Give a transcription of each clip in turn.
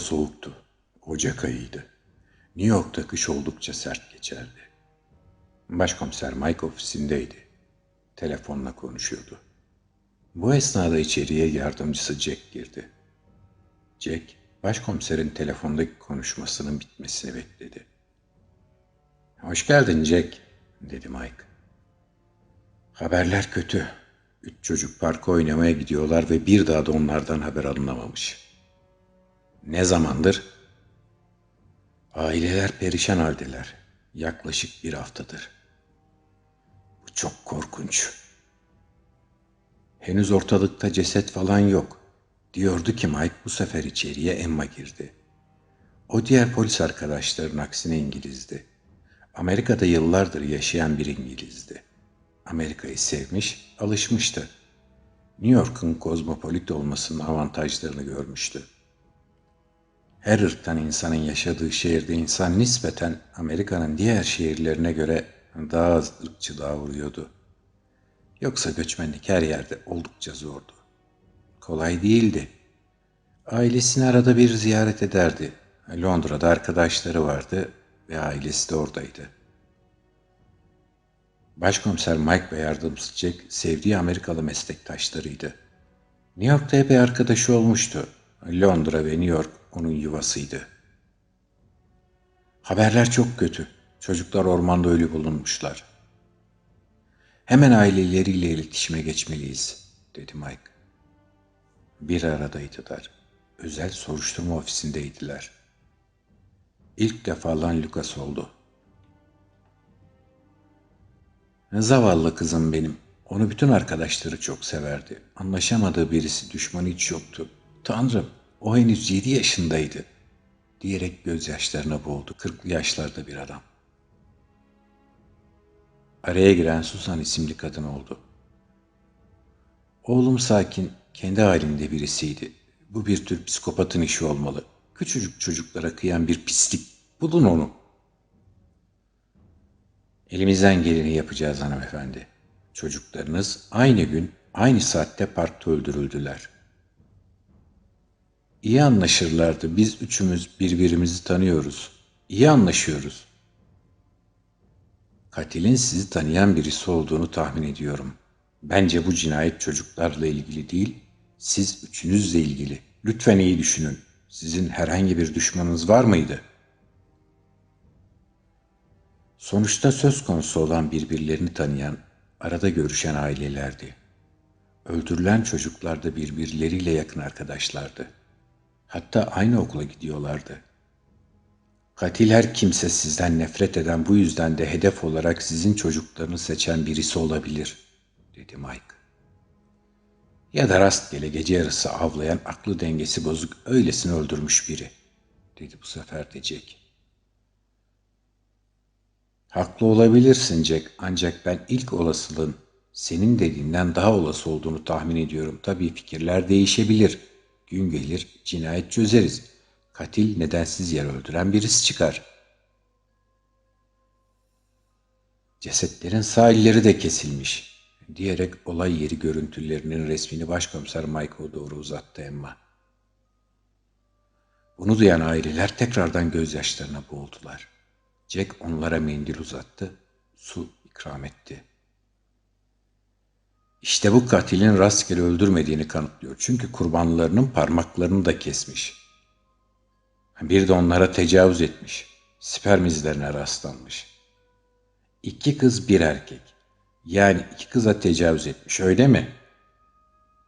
Soğuktu. Ocak ayıydı. New York'ta kış oldukça sert geçerdi. Başkomiser Mike ofisindeydi. Telefonla konuşuyordu. Bu esnada içeriye yardımcısı Jack girdi. Jack, başkomiserin telefondaki konuşmasının bitmesini bekledi. Hoş geldin Jack, dedi Mike. Haberler kötü. Üç çocuk parka oynamaya gidiyorlar ve bir daha da onlardan haber alınamamış. Ne zamandır? Aileler perişan haldeler. Yaklaşık bir haftadır. Bu çok korkunç. Henüz ortalıkta ceset falan yok. Diyordu ki Mike bu sefer içeriye Emma girdi. O diğer polis arkadaşların aksine İngilizdi. Amerika'da yıllardır yaşayan bir İngilizdi. Amerika'yı sevmiş, alışmıştı. New York'un kozmopolit olmasının avantajlarını görmüştü. Her ırktan insanın yaşadığı şehirde insan nispeten Amerika'nın diğer şehirlerine göre daha az ırkçılığa vuruyordu. Yoksa göçmenlik her yerde oldukça zordu. Kolay değildi. Ailesini arada bir ziyaret ederdi. Londra'da arkadaşları vardı ve ailesi de oradaydı. Başkomiser Mike ve yardımcısı Jack sevdiği Amerikalı meslektaşlarıydı. New York'ta epey arkadaşı olmuştu. Londra ve New York onun yuvasıydı. Haberler çok kötü. Çocuklar ormanda ölü bulunmuşlar. Hemen aileleriyle iletişime geçmeliyiz, dedi Mike. Bir aradaydılar. Özel soruşturma ofisindeydiler. İlk defa lan Lucas oldu. Zavallı kızım benim. Onu bütün arkadaşları çok severdi. Anlaşamadığı birisi düşmanı hiç yoktu. Tanrım, o henüz yedi yaşındaydı. Diyerek gözyaşlarına boğdu. Kırklı yaşlarda bir adam. Araya giren Susan isimli kadın oldu. Oğlum sakin, kendi halinde birisiydi. Bu bir tür psikopatın işi olmalı. Küçücük çocuklara kıyan bir pislik. Bulun onu. Elimizden geleni yapacağız hanımefendi. Çocuklarınız aynı gün, aynı saatte parkta öldürüldüler. İyi anlaşırlardı. Biz üçümüz birbirimizi tanıyoruz. İyi anlaşıyoruz. Katilin sizi tanıyan birisi olduğunu tahmin ediyorum. Bence bu cinayet çocuklarla ilgili değil, siz üçünüzle ilgili. Lütfen iyi düşünün. Sizin herhangi bir düşmanınız var mıydı? Sonuçta söz konusu olan birbirlerini tanıyan, arada görüşen ailelerdi. Öldürülen çocuklar da birbirleriyle yakın arkadaşlardı. Hatta aynı okula gidiyorlardı. Katil her kimse sizden nefret eden bu yüzden de hedef olarak sizin çocuklarını seçen birisi olabilir, dedi Mike. Ya da rastgele gece yarısı avlayan aklı dengesi bozuk öylesini öldürmüş biri, dedi bu sefer de Jack. Haklı olabilirsin Jack ancak ben ilk olasılığın senin dediğinden daha olası olduğunu tahmin ediyorum. Tabii fikirler değişebilir. Gün gelir cinayet çözeriz. Katil nedensiz yer öldüren birisi çıkar. Cesetlerin sahilleri de kesilmiş diyerek olay yeri görüntülerinin resmini başkomiser Michael'a doğru uzattı Emma. Bunu duyan aileler tekrardan gözyaşlarına boğuldular. Jack onlara mendil uzattı, su ikram etti. İşte bu katilin rastgele öldürmediğini kanıtlıyor. Çünkü kurbanlarının parmaklarını da kesmiş. Bir de onlara tecavüz etmiş. Sperm izlerine rastlanmış. İki kız bir erkek. Yani iki kıza tecavüz etmiş öyle mi?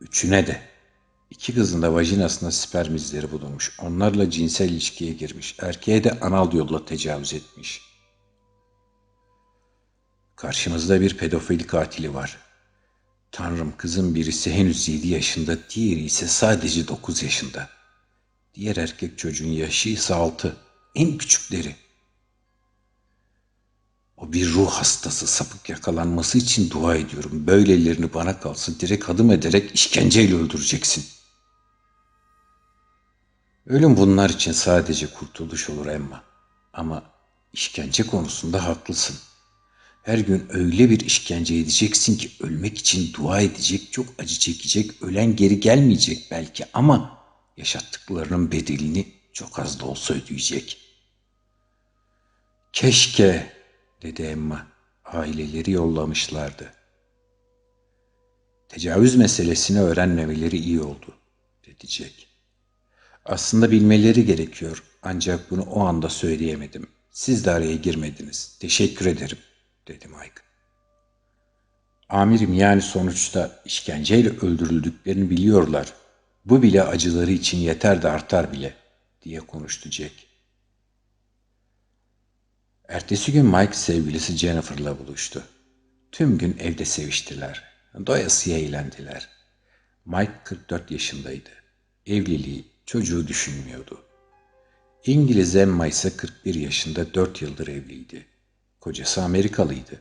Üçüne de. İki kızın da vajinasında sperm izleri bulunmuş. Onlarla cinsel ilişkiye girmiş. Erkeğe de anal yolla tecavüz etmiş. Karşımızda bir pedofili katili var. Tanrım kızın birisi henüz yedi yaşında, diğeri ise sadece dokuz yaşında. Diğer erkek çocuğun yaşı ise altı. En küçükleri. O bir ruh hastası sapık yakalanması için dua ediyorum. Böylelerini bana kalsın direkt adım ederek işkenceyle öldüreceksin. Ölüm bunlar için sadece kurtuluş olur Emma. Ama işkence konusunda haklısın. Her gün öyle bir işkence edeceksin ki ölmek için dua edecek, çok acı çekecek, ölen geri gelmeyecek belki ama yaşattıklarının bedelini Çok az da olsa ödeyecek. Keşke, dedi Emma. Aileleri yollamışlardı. Tecavüz meselesini öğrenmemeleri iyi oldu, dedi Jack. Aslında bilmeleri gerekiyor ancak bunu o anda söyleyemedim. Siz de araya girmediniz. Teşekkür ederim, dedi Mike. Amirim yani sonuçta işkenceyle öldürüldüklerini biliyorlar. Bu bile acıları için yeter de artar bile, diye konuştu Jack. Ertesi gün Mike sevgilisi Jennifer'la buluştu. Tüm gün evde seviştiler. Doyasıya eğlendiler. Mike 44 yaşındaydı. Evliliği, çocuğu düşünmüyordu. İngiliz Emma ise 41 yaşında 4 yıldır evliydi. Kocası Amerikalıydı.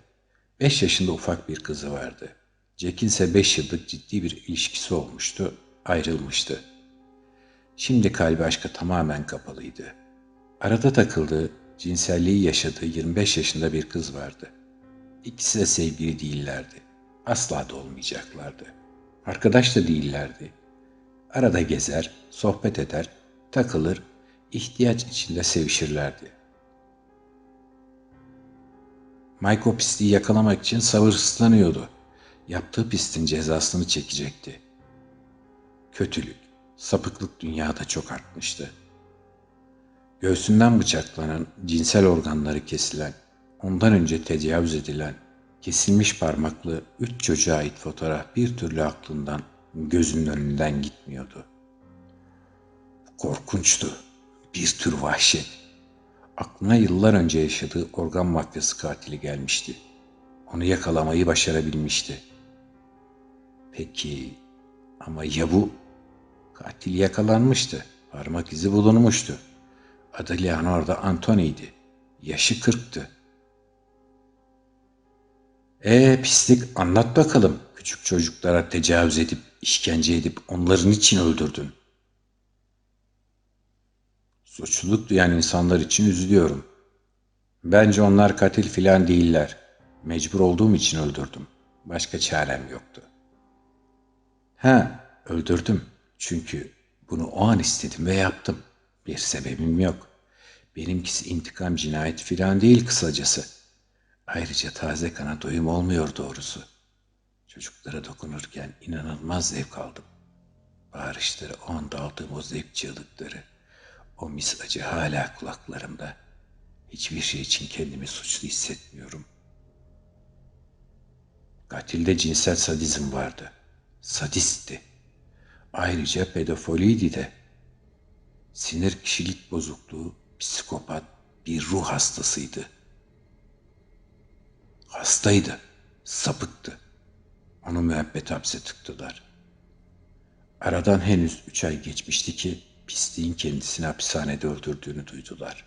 5 yaşında ufak bir kızı vardı. Jack'in ise 5 yıllık ciddi bir ilişkisi olmuştu, ayrılmıştı. Şimdi kalbi aşka tamamen kapalıydı. Arada takıldığı, cinselliği yaşadığı 25 yaşında bir kız vardı. İkisi de sevgili değillerdi. Asla da olmayacaklardı. Arkadaş da değillerdi. Arada gezer, sohbet eder, takılır, ihtiyaç içinde sevişirlerdi. O pisliği yakalamak için sabırsızlanıyordu. Yaptığı pistin cezasını çekecekti. Kötülük, sapıklık dünyada çok artmıştı. Göğsünden bıçaklanan, cinsel organları kesilen, ondan önce tecavüz edilen, kesilmiş parmaklı üç çocuğa ait fotoğraf bir türlü aklından, gözünün önünden gitmiyordu. Korkunçtu. Bir tür vahşet. Aklına yıllar önce yaşadığı organ mafyası katili gelmişti. Onu yakalamayı başarabilmişti. Peki ama ya bu? Katil yakalanmıştı. Parmak izi bulunmuştu. Adı Leonardo Antoni'ydi. Yaşı kırktı. Ee pislik anlat bakalım. Küçük çocuklara tecavüz edip, işkence edip onların için öldürdün. Suçluluk duyan insanlar için üzülüyorum. Bence onlar katil filan değiller. Mecbur olduğum için öldürdüm. Başka çarem yoktu. Ha, öldürdüm. Çünkü bunu o an istedim ve yaptım. Bir sebebim yok. Benimkisi intikam cinayeti filan değil kısacası. Ayrıca taze kana doyum olmuyor doğrusu. Çocuklara dokunurken inanılmaz zevk aldım. Bağırışları, o anda aldığım o zevk çığlıkları. O mis acı hala kulaklarımda. Hiçbir şey için kendimi suçlu hissetmiyorum. Katilde cinsel sadizm vardı. Sadistti. Ayrıca pedofiliydi de. Sinir kişilik bozukluğu, psikopat, bir ruh hastasıydı. Hastaydı, sapıktı. Onu müebbet hapse tıktılar. Aradan henüz üç ay geçmişti ki pisliğin kendisini hapishanede öldürdüğünü duydular.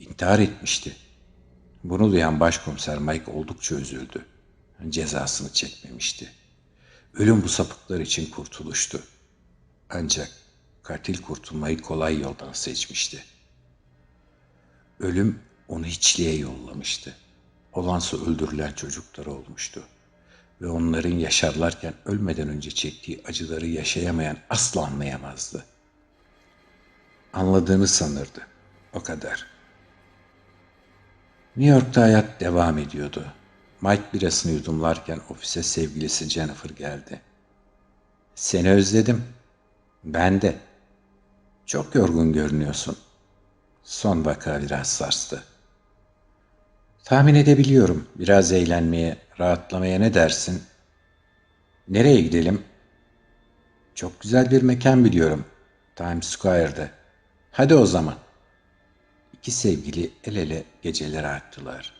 İntihar etmişti. Bunu duyan başkomiser Mike oldukça üzüldü. Cezasını çekmemişti. Ölüm bu sapıklar için kurtuluştu. Ancak katil kurtulmayı kolay yoldan seçmişti. Ölüm onu hiçliğe yollamıştı. Olansa öldürülen çocukları olmuştu. Ve onların yaşarlarken ölmeden önce çektiği acıları yaşayamayan asla anlayamazdı. Anladığını sanırdı. O kadar. New York'ta hayat devam ediyordu. Mike birasını yudumlarken ofise sevgilisi Jennifer geldi. Seni özledim. Ben de. Çok yorgun görünüyorsun. Son vaka biraz sarstı. Tahmin edebiliyorum. Biraz eğlenmeye, rahatlamaya ne dersin? Nereye gidelim? Çok güzel bir mekan biliyorum. Times Square'de. Hadi o zaman. İki sevgili el ele geceleri aktılar.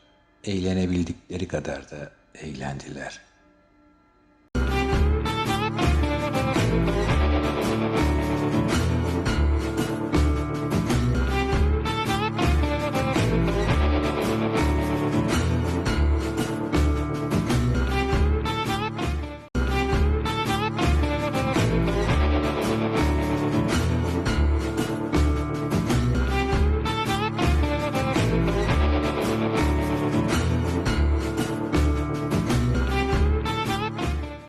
Eğlenebildikleri kadar da eğlendiler.